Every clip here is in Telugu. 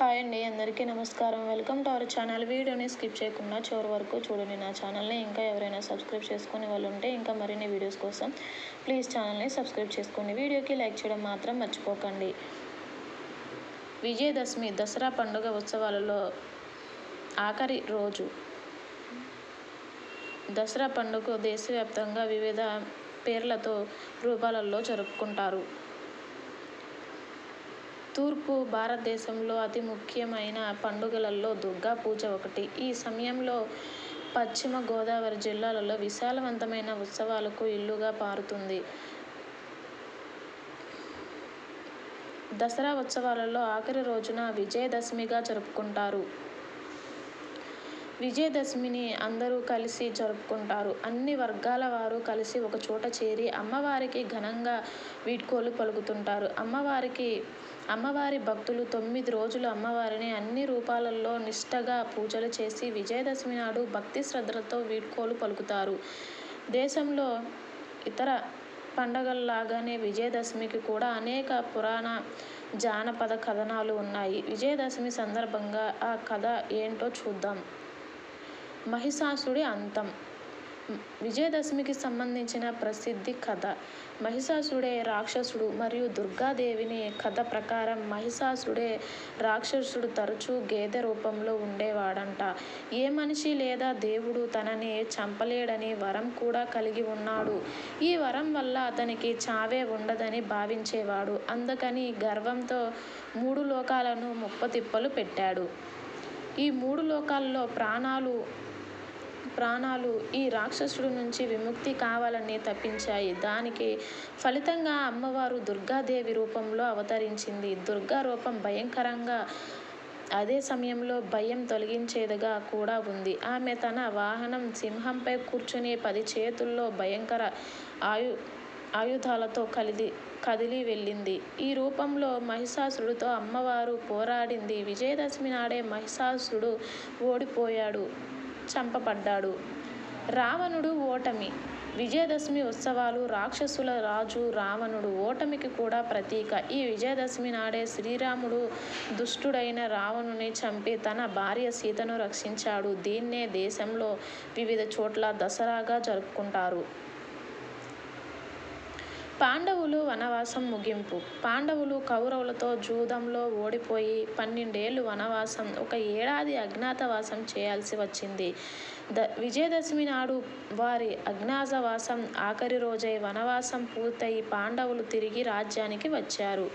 హాయ్ అండి అందరికీ నమస్కారం. Welcome to our channel. వీడియోని స్కిప్ చేయకుండా చివరి వరకు చూడండి. నా ఛానల్ని ఇంకా ఎవరైనా సబ్స్క్రైబ్ చేసుకునే వాళ్ళు ఉంటే ఇంకా మరిన్ని వీడియోస్ కోసం ప్లీజ్ ఛానల్ని సబ్స్క్రైబ్ చేసుకోండి. వీడియోకి లైక్ చేయడం మాత్రం మర్చిపోకండి. విజయదశమి దసరా పండుగ ఉత్సవాలలో ఆఖరి రోజు. దసరా పండుగ దేశవ్యాప్తంగా వివిధ పేర్లతో రూపాలలో జరుపుకుంటారు. తూర్పు భారతదేశంలో అతి ముఖ్యమైన పండుగలలో దుర్గా పూజ ఒకటి. ఈ సమయంలో పశ్చిమ గోదావరి జిల్లాలలో విశాలవంతమైన ఉత్సవాలకు ఇల్లుగా పారుతుంది. దసరా ఉత్సవాలలో ఆఖరి రోజున విజయదశమిగా జరుపుకుంటారు. విజయదశమిని అందరూ కలిసి జరుపుకుంటారు. అన్ని వర్గాల వారు కలిసి ఒక చోట చేరి అమ్మవారికి ఘనంగా వీడ్కోలు పలుకుతుంటారు. అమ్మవారికి అమ్మవారి భక్తులు తొమ్మిది రోజులు అమ్మవారిని అన్ని రూపాలలో నిష్టగా పూజలు చేసి విజయదశమి నాడు భక్తి శ్రద్ధలతో వీడ్కోలు పలుకుతారు. దేశంలో ఇతర పండగల్లాగానే విజయదశమికి కూడా అనేక పురాణ జానపద కథనాలు ఉన్నాయి. విజయదశమి సందర్భంగా ఆ కథ ఏంటో చూద్దాం. మహిషాసుడి అంతం. విజయదశమికి సంబంధించిన ప్రసిద్ధి కథ. మహిషాసుడే రాక్షసుడు మరియు దుర్గాదేవిని కథ ప్రకారం మహిషాసుడే రాక్షసుడు తరచూ గేదె రూపంలో ఉండేవాడంట. ఏ మనిషి లేదా దేవుడు తనని చంపలేడని వరం కూడా కలిగి ఉన్నాడు. ఈ వరం వల్ల అతనికి చావే ఉండదని భావించేవాడు. అందుకని గర్వంతో మూడు లోకాలను ముప్పతిప్పలు పెట్టాడు. ఈ మూడు లోకాల్లో ప్రాణాలు ప్రాణాలు ఈ రాక్షసుడి నుంచి విముక్తి కావాలని తప్పించాయి. దానికి ఫలితంగా అమ్మవారు దుర్గాదేవి రూపంలో అవతరించింది. దుర్గా రూపం భయంకరంగా అదే సమయంలో భయం తొలగించేదిగా కూడా ఉంది. ఆమె తన వాహనం సింహంపై కూర్చుని పది చేతుల్లో భయంకర ఆయు ఆయుధాలతో కలిది కదిలి వెళ్ళింది. ఈ రూపంలో మహిషాసురుడితో అమ్మవారు పోరాడింది. విజయదశమి నాడే మహిషాసురుడు ఓడిపోయాడు. చంపబడ్డాడు. రావణుడు ఓటమి. విజయదశమి ఉత్సవాలు రాక్షసుల రాజు రావణుడు ఓటమికి కూడా ప్రతీక. ఈ విజయదశమి నాడే శ్రీరాముడు దుష్టుడైన రావణుని చంపి తన భార్య సీతను రక్షించాడు. దీన్నే దేశంలో వివిధ చోట్ల దసరాగా జరుపుకుంటారు. పాండవులు వనవాసం ముగింపు. పాండవులు కౌరవులతో జూదంలో ఓడిపోయి పన్నెండేళ్ళు వనవాసం ఒక ఏడాది అజ్ఞాతవాసం చేయాల్సి వచ్చింది. ద విజయదశమి నాడు వారి అజ్ఞాతవాసం ఆఖరి రోజై వనవాసం పూర్తయి పాండవులు తిరిగి రాజ్యానికి వచ్చారు.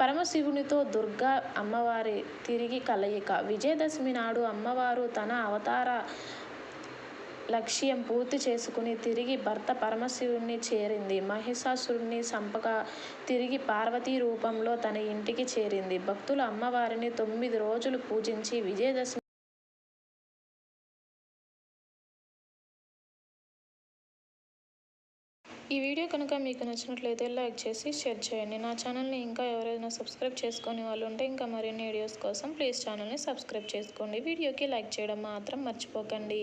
పరమశివునితో దుర్గా అమ్మవారి తిరిగి కలయిక. విజయదశమి నాడు అమ్మవారు తన అవతార లక్ష్యం పూర్తి చేసుకుని తిరిగి భర్త పరమశివుణ్ణి చేరింది. మహిషాసురుణ్ణి సంపక తిరిగి పార్వతీ రూపంలో తన ఇంటికి చేరింది. భక్తులు అమ్మవారిని తొమ్మిది రోజులు పూజించి విజయదశమి ఈ వీడియో కనుక మీకు నచ్చినట్లయితే లైక్ చేసి షేర్ చేయండి. నా ఛానల్ని ఇంకా ఎవరైనా సబ్స్క్రైబ్ చేసుకునే వాళ్ళు ఉంటే ఇంకా మరిన్ని వీడియోస్ కోసం ప్లీజ్ ఛానల్ని సబ్స్క్రైబ్ చేసుకోండి. వీడియోకి లైక్ చేయడం మాత్రం మర్చిపోకండి.